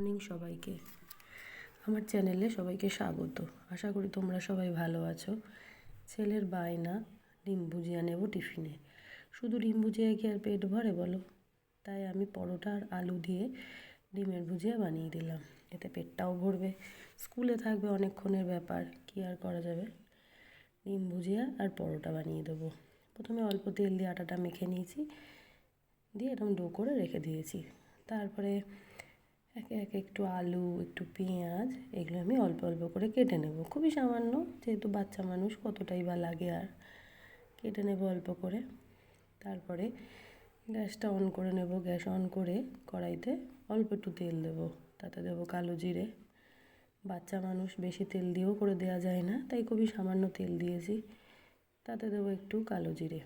Morning সবাইকে। আমার চ্যানেলে সবাইকে স্বাগত। আশা করি তোমরা সবাই ভালো আছো। ছেলের বায়না ডিম ভুজিয়া নেব টিফিনে শুধু ডিম ভুজিয়া কি আর পেট ভরে বলো? তাই আমি পরোটা আর আলু দিয়ে ডিমের ভুজিয়া বানিয়ে দিলাম। এতে পেটটাও ভরবে। স্কুলে থাকবে অনেকক্ষণের ব্যাপার, কি আর করা যাবে? ডিম ভুজিয়া আর পরোটা বানিয়ে দেবো। প্রথমে অল্প তেল দিয়ে আটাটা মেখে নিয়েছি। দিয়ে এরকম ডো করে রেখে দিয়েছি। তারপরে একে একে একটু আলু, একটু পেঁয়াজ, এগুলো আমি অল্প অল্প করে কেটে নেব। খুবই সামান্য, যেহেতু বাচ্চা মানুষ, কতটাই বা লাগে আর। কেটে নেব অল্প করে। তারপরে গ্যাসটা অন করে নেব। গ্যাস অন করে কড়াইতে অল্প একটু তেল দেব। তাতে দেবো কালো জিরে। বাচ্চা মানুষ বেশি তেল দিয়েও করে দেওয়া যায় না, তাই খুবই সামান্য তেল দিয়েছি। তাতে দেবো একটু কালো জিরে।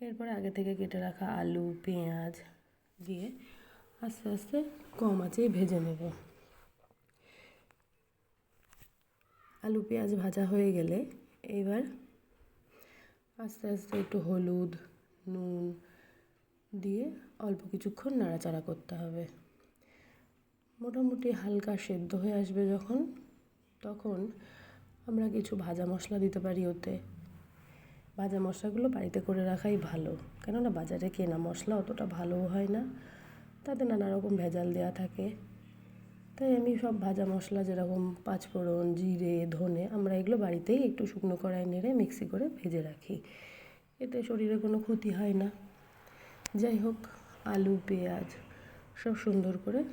এরপরে আগে থেকে কেটে রাখা আলু, পেঁয়াজ দিয়ে আস্তে আস্তে কম আঁচেই ভেজে নেব। আলু, পেঁয়াজ ভাজা হয়ে গেলে এবার আস্তে আস্তে একটু হলুদ, নুন দিয়ে অল্প কিছুক্ষণ নাড়াচাড়া করতে হবে। মোটামুটি হালকা সেদ্ধ হয়ে আসবে যখন, তখন আমরা কিছু ভাজা মশলা দিতে পারি ওতে। ভাজা মশলাগুলো বাড়িতে করে রাখাই ভালো, কেননা বাজারে কেনা মশলা অতটা ভালোও হয় না। তাতে নানা রকম ভেজাল দেওয়া থাকে। তাই আমি সব ভাজা মশলা যেরকম পাঁচফোড়ন, জিরে, ধনে, আমরা এগুলো বাড়িতেই একটু শুকনো কড়াই নেড়ে মিক্সি করে ভেজে রাখি। এতে শরীরে কোনো ক্ষতি হয় না। যাই হোক, আলু, পেঁয়াজ সব সুন্দর করে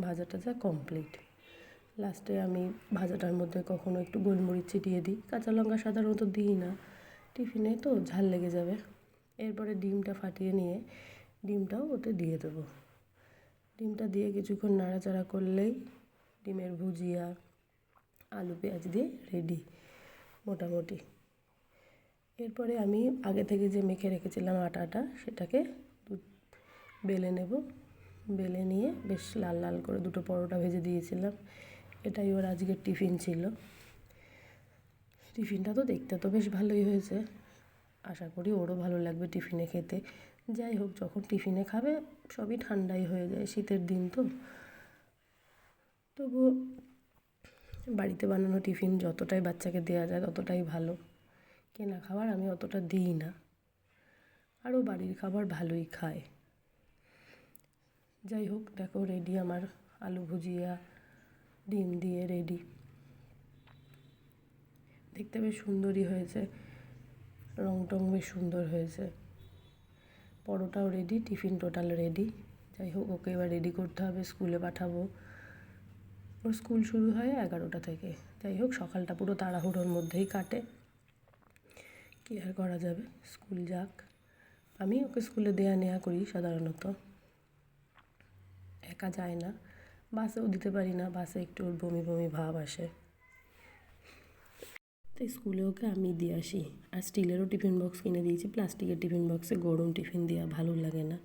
ভাজা টাজা কমপ্লিট লাস্টে আমি ভাজাটার মধ্যে কখনো একটু গোলমরিচ ছিটিয়ে দিই। কাঁচা লঙ্কা সাধারণত দিই না। টিফিনে তো ঝাল লেগে যাবে। এরপরে ডিমটা ফাটিয়ে নিয়ে ডিমটাও ওতে দিয়ে দেবো। ডিমটা দিয়ে কিছুক্ষণ নাড়াচাড়া করলেই ডিমের ভুজিয়া, আলু, পেঁয়াজ দিয়ে রেডি মোটামুটি। এরপরে আমি আগে থেকে যে মেখে রেখেছিলাম আটাটা, সেটাকে বেলে নেব। বেলে নিয়ে বেশ লাল লাল করে দুটো পরোটা ভেজে দিয়েছিলাম। এটাই ওর আজকের টিফিন ছিল। টিফিনটা তো দেখতে তো বেশ ভালোই হয়েছে। আশা করি ওরও ভালো লাগবে টিফিনে খেতে। যাই হোক, যখন টিফিনে খাবে, সবই ঠান্ডাই হয়ে যায় শীতের দিন তো। তবু বাড়িতে বানানো টিফিন যতটাই বাচ্চাকে দেওয়া যায়, ততটাই ভালো। কেনা খাবার আমি অতটা দিই না। আরও বাড়ির খাবার ভালোই খায়। যাই হোক, দেখো রেডি আমার আলু ভুজিয়া, ডিম দিয়ে রেডি। দেখতে বেশ সুন্দরই হয়েছে। রং টং বেশ সুন্দর হয়েছে। পরোটাও রেডি টিফিন টোটাল রেডি যাই হোক, ওকে এবার রেডি করতে হবে স্কুলে পাঠাবো। ওর স্কুল শুরু হয় এগারোটা থেকে। যাই হোক, সকালটা পুরো তাড়াহুড়োর মধ্যেই কাটে। কী আর করা যাবে? স্কুল যাক। আমি ওকে স্কুলে দেয়া নেয়া করি সাধারণত। একা যায় না। বাসেও দিতে পারি না। বাসে একটু ওর বমি বমি ভাব আসে। তাই স্কুলে ওকে আমি দিয়ে আসি। আর স্টিলেরও টিফিন বক্স কিনে দিয়েছি। প্লাস্টিকের টিফিন বক্সে গরম টিফিন দেওয়া ভালো লাগে না।